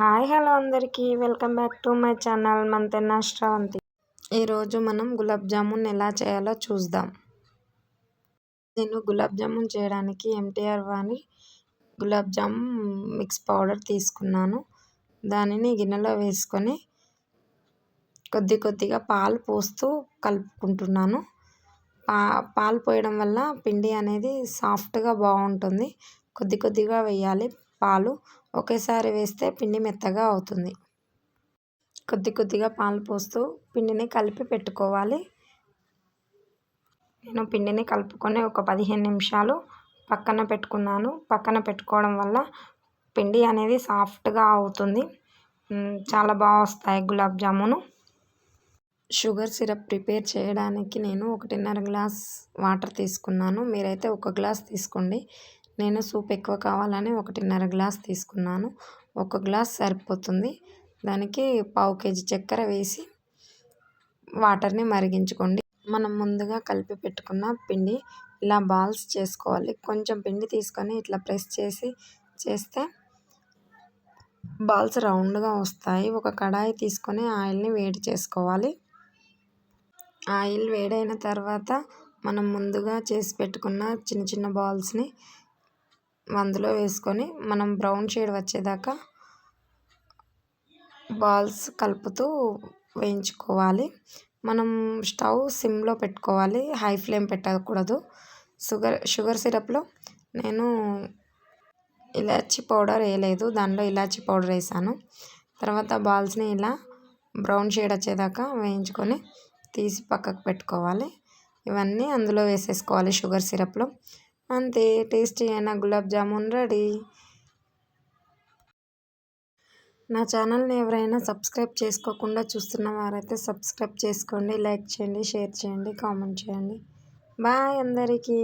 Hi hello అందరికీ. Welcome back to my channel Manthena Sravanthi. ఈరోజు మనం గులాబ్ జామున్ ఎలా చేయాలో చూద్దాం. నేను గులాబ్ జామున్ చేయడానికి ఎంటీఆర్ వాని గులాబ్ జామున్ మిక్స్ పౌడర్ తీసుకున్నాను. దానిని గిన్నెలో వేసుకొని కొద్ది కొద్దిగా పాలు పోస్తూ కలుపుకుంటున్నాను. పా పాలు పోయడం వల్ల పిండి అనేది సాఫ్ట్గా బాగుంటుంది. కొద్ది కొద్దిగా వేయాలి. పాలు ఒకేసారి వేస్తే పిండి మెత్తగా అవుతుంది. కొద్ది కొద్దిగా పాలు పోస్తూ పిండిని కలిపి పెట్టుకోవాలి. నేను పిండిని కలుపుకొని ఒక పదిహేను నిమిషాలు పక్కన పెట్టుకున్నాను. పక్కన పెట్టుకోవడం వల్ల పిండి అనేది సాఫ్ట్గా అవుతుంది. చాలా బాగా వస్తాయి gulab jamun. Sugar syrup prepare చేయడానికి నేను ఒకటిన్నర గ్లాస్ వాటర్ తీసుకున్నాను. మీరైతే ఒక గ్లాస్ తీసుకోండి. నేను సూప్ ఎక్కువ కావాలని ఒకటిన్నర గ్లాస్ తీసుకున్నాను. ఒక గ్లాస్ సరిపోతుంది. దానికి పావు కేజీ చక్కెర వేసి వాటర్ని మరిగించుకోండి. మనం ముందుగా కలిపి పెట్టుకున్న పిండి ఇలా బాల్స్ చేసుకోవాలి. కొంచెం పిండి తీసుకొని ఇట్లా ప్రెస్ చేసి చేస్తే బాల్స్ రౌండ్గా వస్తాయి. ఒక కడాయి తీసుకొని ఆయిల్ని వేడి చేసుకోవాలి. ఆయిల్ వేడైన తర్వాత మనం ముందుగా చేసి పెట్టుకున్న చిన్న చిన్న బాల్స్ని అందులో వేసుకొని మనం బ్రౌన్ షేడ్ వచ్చేదాకా బాల్స్ కలుపుతూ వేయించుకోవాలి. మనం స్టవ్ సిమ్లో పెట్టుకోవాలి. హై ఫ్లేమ్ పెట్టకూడదు. షుగర్ షుగర్ సిరప్లో నేను ఇలాచీ పౌడర్ వేయలేదు. దానిలో ఇలాచీ పౌడర్ వేసాను. తర్వాత బాల్స్ని ఇలా బ్రౌన్ షేడ్ వచ్చేదాకా వేయించుకొని తీసి పక్కకు పెట్టుకోవాలి. ఇవన్నీ అందులో వేసేసుకోవాలి షుగర్ సిరప్లో. అంతే టేస్టీ అయిన గులాబ్ జామున్ రెడీ. నా ఛానల్ని ఎవరైనా సబ్స్క్రైబ్ చేసుకోకుండా చూస్తున్న వారైతే సబ్స్క్రైబ్ చేసుకోండి లైక్ చేయండి షేర్ చేయండి కామెంట్ చేయండి. బాయ్ అందరికీ.